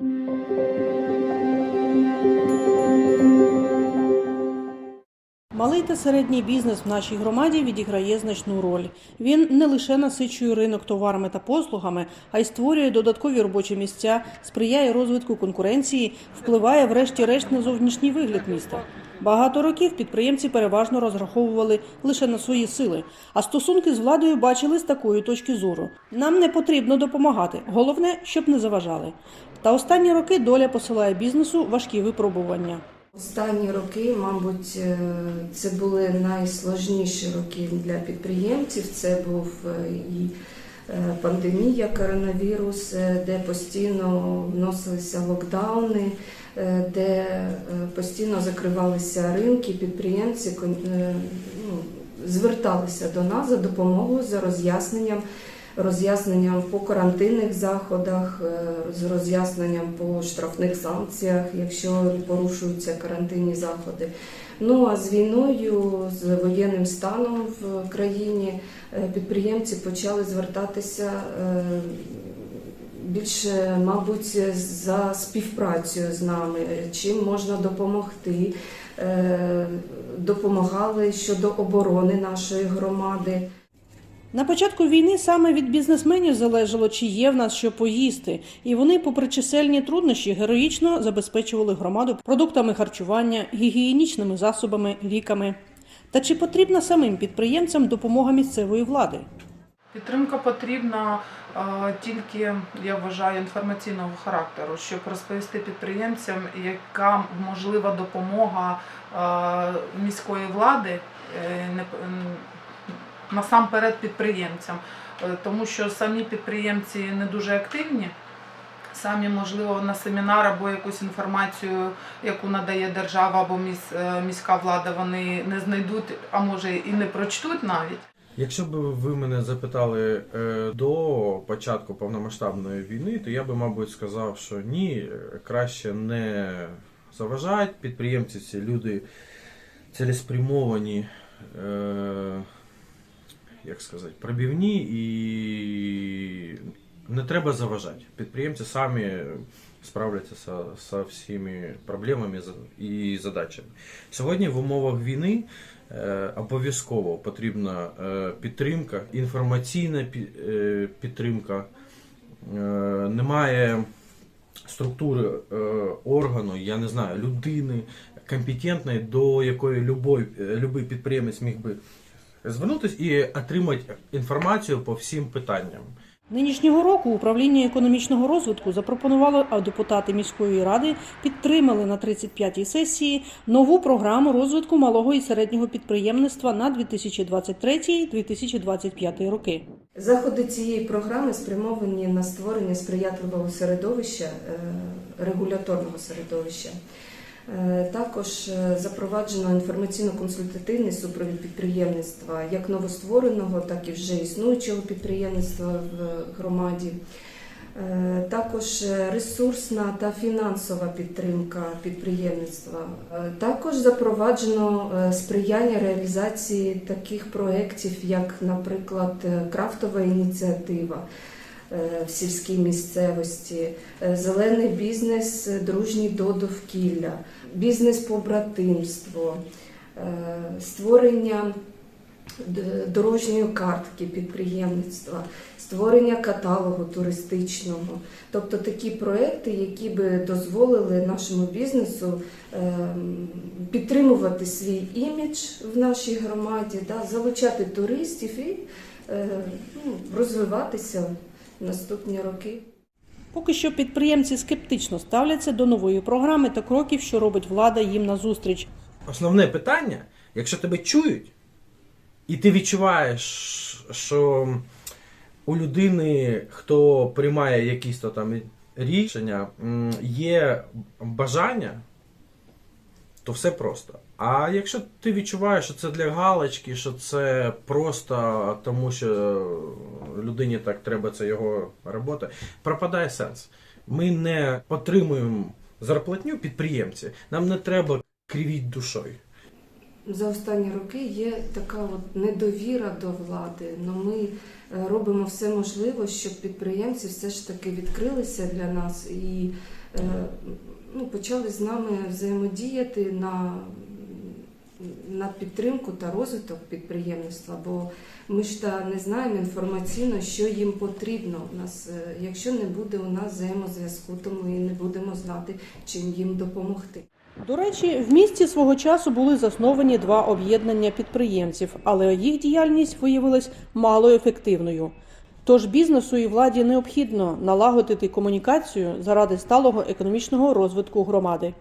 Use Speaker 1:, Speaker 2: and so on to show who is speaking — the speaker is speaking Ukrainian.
Speaker 1: Малий та середній бізнес в нашій громаді відіграє значну роль. Він не лише насичує ринок товарами та послугами, а й створює додаткові робочі місця, сприяє розвитку конкуренції, впливає врешті-решт на зовнішній вигляд міста. Багато років підприємці переважно розраховували лише на свої сили, а стосунки з владою бачили з такої точки зору. Нам не потрібно допомагати, головне, щоб не заважали. Та останні роки доля посилає бізнесу важкі випробування.
Speaker 2: Останні роки, мабуть, е, це були найсложніші роки для підприємців. Це був е, і е, пандемія, коронавірус, де постійно вносилися локдауни, де постійно закривалися ринки, підприємці ну, зверталися до нас за допомогою, за роз'ясненням. Роз'ясненням по карантинних заходах, е, з роз'ясненням по штрафних санкціях, якщо порушуються карантинні заходи. Ну а з війною, з воєнним станом в країні е, підприємці почали звертатися е, більше, мабуть, за співпрацею з нами, чим можна допомогти. Допомагали щодо оборони нашої громади.
Speaker 1: На початку війни саме від бізнесменів залежало, чи є в нас що поїсти, і вони, попри чисельні труднощі, героїчно забезпечували громаду продуктами харчування, гігієнічними засобами, ліками. Та чи потрібна самим підприємцям допомога місцевої влади?
Speaker 3: Підтримка потрібна тільки, я вважаю, інформаційного характеру, щоб розповісти підприємцям, яка можлива допомога міської влади е, насамперед підприємцям, Е, тому що самі підприємці не дуже активні. Самі, можливо, на семінар або якусь інформацію, яку надає держава або е, міська влада, вони не знайдуть, а може і не прочтуть навіть.
Speaker 4: Якщо б ви мене запитали е, до початку повномасштабної війни, то я би, мабуть, сказав, що ні, краще не заважають. Підприємці ці люди цілеспрямовані, як сказати, пробівні і не треба заважати. Підприємці самі справляться со, со всіми проблемами і задачами. Сьогодні в умовах війни е, обов'язково потрібна е, підтримка, інформаційна е, підтримка. Немає структури органу, я не знаю, людини компетентної, до якої любой, любий підприємець міг би звернутися і отримати інформацію по всім питанням.
Speaker 1: Нинішнього року управління економічного розвитку запропонувало, а депутати міської ради підтримали на 35-й сесії нову програму розвитку малого і середнього підприємництва на 2023-2025 роки.
Speaker 2: Заходи цієї програми спрямовані на створення сприятливого середовища, е, регуляторного середовища. Е, Також е, запроваджено інформаційно-консультативний супровід підприємництва як новоствореного, так і вже існуючого підприємництва в громаді. Е, Також ресурсна та фінансова підтримка підприємництва. Також запроваджено сприяння реалізації таких проєктів, як, наприклад, крафтова ініціатива в сільській місцевості, е, зелений бізнес, е, дружній до довкілля, бізнес-побратимство, е, створення дорожньої картки підприємництва, створення каталогу туристичного, тобто такі проекти, які би дозволили нашому бізнесу підтримувати свій імідж в нашій громаді, залучати туристів і е, ну, розвиватися в наступні роки.
Speaker 1: Поки що підприємці скептично ставляться до нової програми та кроків, що робить влада їм назустріч.
Speaker 4: Основне питання, якщо тебе чують, і ти відчуваєш, що у людини, хто приймає якісь то там рішення, є бажання, то все просто. А якщо ти відчуваєш, що це для галочки, що це просто тому, що людині так треба, це його робота, пропадає сенс. Ми не отримуємо зарплатню підприємці, нам не треба кривіть душою.
Speaker 2: за останні роки є така от недовіра до влади. Но ми е, робимо все можливе, щоб підприємці все ж таки відкрилися для нас і е, ну, почали з нами взаємодіяти на, на підтримку та розвиток підприємництва. Бо ми ж та не знаємо інформаційно, що їм потрібно. У нас, е, якщо не буде у нас взаємозв'язку, то ми не будемо знати, чим їм допомогти.
Speaker 1: До речі, в місті свого часу були засновані два об'єднання підприємців, але їх діяльність виявилась малоефективною. Тож бізнесу і владі необхідно налагодити комунікацію заради сталого економічного розвитку громади.